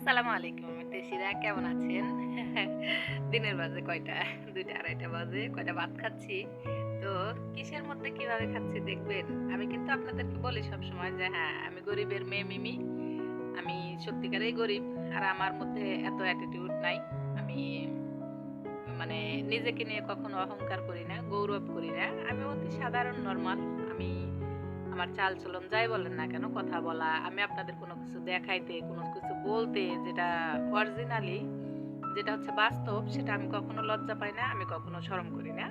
আসসালামু আলাইকুম আমার দেশিরা কেমন আছেন? দিনের বাজে কয়টা? দুইটা আড়াইটা বাজে, কয়টা ভাত খাচ্ছি? তো কিসের মধ্যে কীভাবে খাচ্ছি দেখবেন? আমি কিন্তু আপনাদেরকে বলি সব সময় যে হ্যাঁ আমি গরিবের মেয়ে মিমি। আমি সত্যিকারেই গরিব, আর আমার মধ্যে এত অ্যাটিটিউড নাই। আমি মানে নিজেকে নিয়ে কখনো অহংকার করি না, গৌরব করি না। আমি অতি সাধারণ নর্মাল আমি আমার চাল চলন যাই বলেন না কেন কথা বলা। আমি আপনাদের কোনো কিছু দেখাইতে, কোনো কিছু বলতে যেটা অরিজিনালি যেটা হচ্ছে বাস্তব, সেটা আমি কখনো লজ্জা পাই না, আমি কখনো শরম করি না।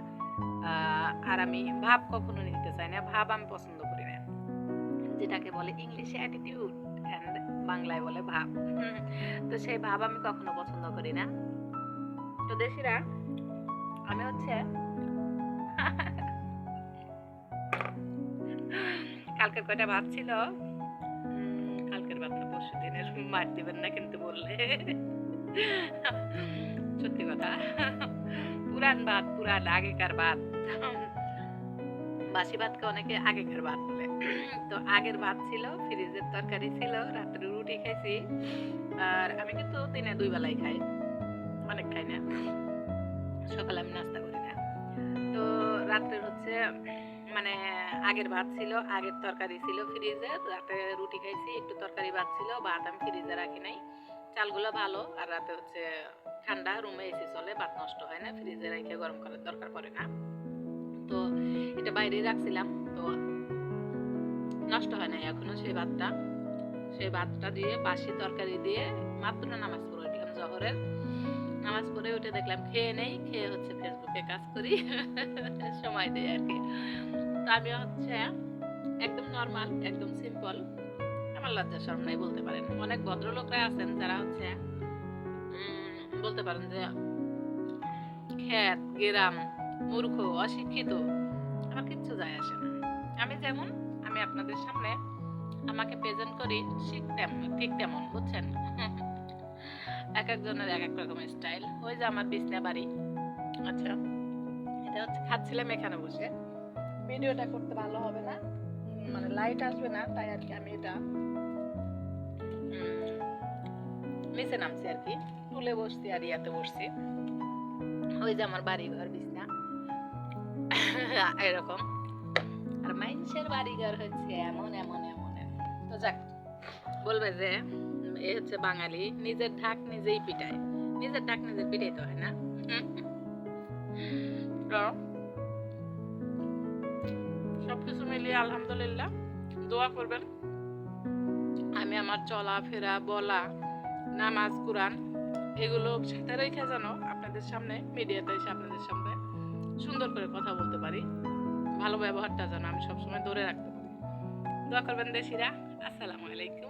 আর আমি ভাব কখনো নিতে চাই না, ভাব আমি পছন্দ করি না। যেটাকে বলে ইংলিশে অ্যাটিটিউড অ্যান্ড বাংলায় বলে ভাব। তো সেই ভাব আমি কখনো পছন্দ করি না। তো দেশিরা, আমি হচ্ছে কালকের কয়টা ভাত ছিল? কালকের ভাত পরশু দিনের, মার দিবেন না কিন্তু বললে। সত্যি কথা। পুরান ভাত, পুরান আগেকার ভাত। বাসি ভাতকে অনেকে আগেকার ভাত বলে। তো আগের ভাত ছিল, ফ্রিজের তরকারি ছিল, রাত্রে রুটি খাইছি। আর আমি কিন্তু দিনে দুই বেলাই খাই। অনেক খাই না। সকালে আমি নাস্তা করি না। তো রাত্রে হচ্ছে মানে আগের ভাত ছিল, আগের তরকারি ছিল ফ্রিজে রাতে রুটি খাইছি, একটু তরকারি ভাত ছিল, ভাত আমি ফ্রিজে রাখি নাই। চালগুলো ভালো, আর রাতে হচ্ছে ঠান্ডা রুমে এসি চলে, ভাত নষ্ট হয় না ফ্রিজে রেখে গরম করার দরকার পড়ে না। তো এটা বাইরেই রাখছিলাম, তো নষ্ট হয় নাই এখনও সেই ভাতটা। সেই ভাতটা দিয়ে, বাসি তরকারি দিয়ে মাত্র নামাজ পড়ে উঠলাম জহরের। নামাজ পড়ে উঠে দেখলাম খেয়ে নেই, খেয়ে হচ্ছে ফেসবুকে কাজ করি, সময় দেয় আর কি। আমি হচ্ছে একদম নর্মাল একদম সিম্পল আমার লজ্জা শরম নাই, বলতে পারেন। অনেক ভদ্রলোকরা আছেন যারা হচ্ছে বলতে পারেন যে খ্যাত, গ্রাম, মূর্খ, অশিক্ষিত। আমার কিচ্ছু যায় আসে না। আমি যেমন, আমি আপনাদের সামনে আমাকে প্রেজেন্ট করি শিখতাম ঠিক তেমন, বুঝছেন? এক একজনের এক এক রকমের স্টাইল ওই যে আমার বিছনা বাড়ি। আচ্ছা এটা হচ্ছে খাচ্ছিলাম এখানে বসে। ভিডিওটা করতে ভালো হবে না। মানে লাইট আসবে না তাই আর কি আমি এটা নিচে নামছি আর কি। তুলে বসছি আর ইয়াতে বসছি। ওই যে আমার বাড়ি ঘর বিছনা। এরকম। আর মানুষের বাড়ি ঘর হচ্ছে এমন এমন এমন এমন। তো যাক বলবে যে এ হচ্ছে বাঙালি নিজের ঢাক নিজেই পিটায়। নিজের ঢাক নিজের পিটাইতে হয় না। মিলিয়ে আলহামদুলিল্লাহ। দোয়া করবেন। আমি আমার চলাফেরা বলা, নামাজ, কোরআন এগুলো সাথে রেখে যেন আপনাদের সামনে, মিডিয়াতে এসে আপনাদের সামনে সুন্দর করে কথা বলতে পারি। ভালো ব্যবহারটা যেন আমি সবসময় ধরে রাখতে পারি। দোয়া করবেন দেশিরা। আসসালামু আলাইকুম।